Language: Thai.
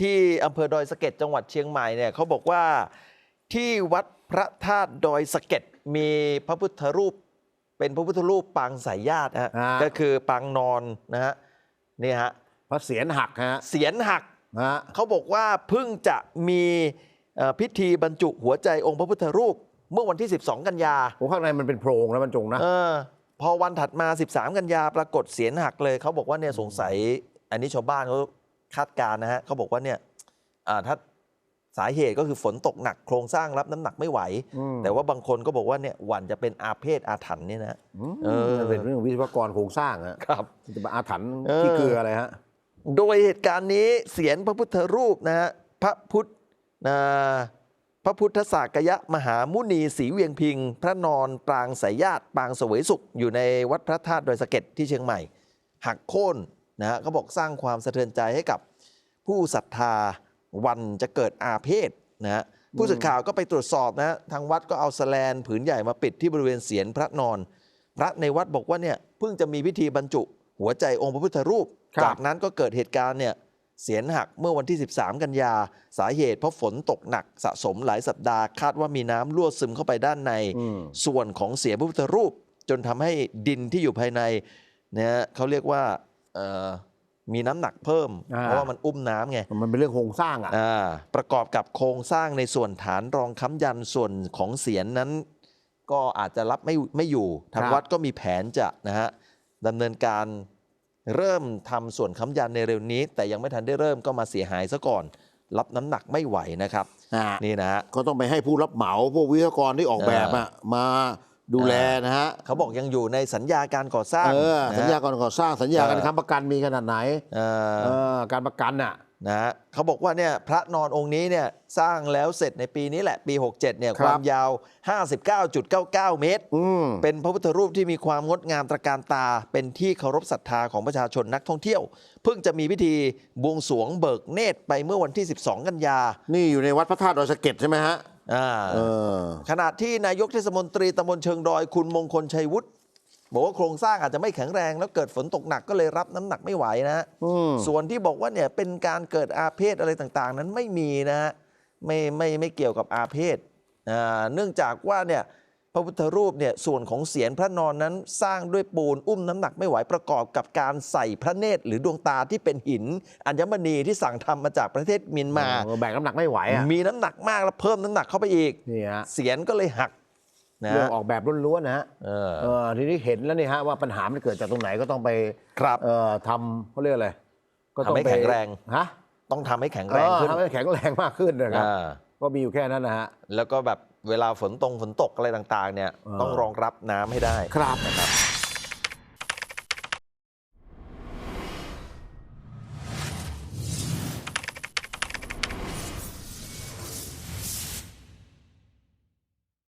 ที่อำเภอดอยสะเก็ดจังหวัดเชียงใหม่เนี่ยเขาบอกว่าที่วัดพระธาตุดอยสะเก็ดมีพระพุทธรูป เป็นพระพุทธรูปปางสายญาติฮะฮะก็คือปางนอนนะฮะนี่ฮะพระเสียรหักฮะเสียนหัก ฮะ เขาบอกว่าเพิ่งจะมีเอ่อพิธีบรรจุหัวใจองค์พระพุทธรูป เมื่อวันที่ 12 กันยาโอ้ข้างในมันเป็นโพรงนะบรรจงนะ เออพอวันถัดมา 13 กันยาปรากฏเสียนหักเลย เขาบอกว่าเนี่ยสงสัย อันนี้ชาวบ้านเขา คาดการณ์นะฮะเขาบอกว่าเนี่ยอ่าถ้าสาเหตุก็คือฝนตกหนักโครงสร้างรับน้ำหนักไม่ไหวอืมแต่ว่าบางคนก็บอกว่าเนี่ยหวันจะเป็นอาเพศอาถรรพ์เนี่ยนะอืมเออมันเป็นเรื่องวิศวกรโครงสร้างฮะครับจะมาอาถรรพ์เออที่เกลืออะไรฮะโดยเหตุการณ์นี้เสียนพระพุทธรูปนะฮะพระพุทธอ่าพระพุทธสากยะมหามุนีศรีเวียงพิง พระนอนปรางสายญาติปางเสวยสุข อยู่ในวัดพระธาตุดอยสะเก็ดที่เชียงใหม่ หักโค่นนะฮะเขาบอกสร้างความสะเทือนใจให้กับ ผู้ศรัทธาวันจะเกิดอาเพศนะฮะผู้สื่อข่าวก็ไปตรวจสอบนะฮะทางวัดก็เอาสแลนผืนใหญ่มาปิดที่บริเวณเสียนพระนอน พระในวัดบอกว่าเนี่ยเพิ่งจะมีพิธีบรรจุ หัวใจองค์พระพุทธรูป ครับ จากนั้นก็เกิดเหตุการณ์เนี่ยเสียนหักเมื่อวันที่ 13 กันยา สาเหตุเพราะฝนตกหนักสะสมหลายสัปดาห์คาดว่ามีน้ำรั่วซึมเข้าไปด้านใน อืม ส่วนของเสียนพระพุทธรูป จนทำให้ดินที่อยู่ภายในนะฮะเขาเรียกว่าเอ่อ มีน้ำหนักเพิ่ม อ่า เพราะว่ามันอุ้มน้ำไงมันเป็นเรื่องโครงสร้างอะ อ่าประกอบกับโครงสร้างในส่วนฐานรองค้ำยันส่วนของเสียนนั้น ก็อาจจะรับไม่ไม่อยู่ทางครับ วัดก็มีแผนจะนะฮะดำเนินการเริ่มทำส่วนค้ำยันในเร็วนี้ แต่ยังไม่ทันได้เริ่มก็มาเสียหายซะก่อน รับน้ำหนักไม่ไหวนะครับ อ่านี่นะฮะ ก็ต้องไปให้ผู้รับเหมาพวกวิศวกรที่ออกแบบอะมา ดูแลนะฮะเขาบอกยังอยู่ในสัญญาการก่อสร้างเออนะฮะสัญญาก่อนก่อสร้างสัญญาการเออค้ำประกันมีขนาดไหนเอ่อเออการประกันอะนะฮะเขาบอกว่าเนี่ยพระนอนองค์นี้เนี่ยสร้างแล้วเสร็จในปีนี้แหละปี 67เนี่ยครับความยาว 59.99 เมตรอืมเป็นพระพุทธรูปที่มีความงดงามตระการตา เป็นที่เคารพศรัทธาของประชาชนนักท่องเที่ยว เพิ่งจะมีพิธีบวงสรวงเบิกเนตรไปเมื่อวันที่ 12 กันยา นี่อยู่ในวัดพระธาตุดอยสะเก็ดใช่ไหมฮะ อ่าเออ ขณะที่นายกเทศมนตรีตำบลเชิงดอยคุณมงคลชัยวุฒิบอกว่าโครงสร้างอาจจะไม่แข็งแรงแล้วเกิดฝนตกหนักก็เลยรับน้ำหนักไม่ไหวนะฮะอืม ส่วนที่บอกว่าเนี่ยเป็นการเกิดอาเพศอะไรต่างๆ นั้นไม่มีนะฮะไม่ไม่ไม่เกี่ยวกับอาเพศอ่าเนื่องจากว่าเนี่ย พระพุทธรูปเนี่ยส่วนของเสียนพระนอนนั้นสร้างด้วยปูนอุ้มน้ำหนักไม่ไหวประกอบกับการใส่พระเนตรหรือดวงตาที่เป็นหิน อัญมณีที่สั่งทำมาจากประเทศเมียนมา เออแบกน้ำหนักไม่ไหวอะมีน้ำหนักมากแล้วเพิ่มน้ำหนักเข้าไปอีก นี่ฮะเสียนก็เลยหักนะเรื่องฮะออกแบบล้วนๆนะฮะเออเออทีนี้เห็นแล้วนี่ฮะว่าปัญหามันเกิดจากตรงไหนก็ต้องไปครับ เอ่อทำเขาเรียกอะไรก็ต้องทำให้ไปแข็งแรง ฮะต้องทำให้แข็งแรงขึ้นเออทำให้แข็งแรงมากขึ้นนะครับ อ่า ก็มีอยู่แค่นั้นนะฮะ แล้วก็แบบเวลาฝนตรงฝนตกอะไรต่างๆเนี่ยเออต้องรองรับน้ำให้ได้ครับนะครับ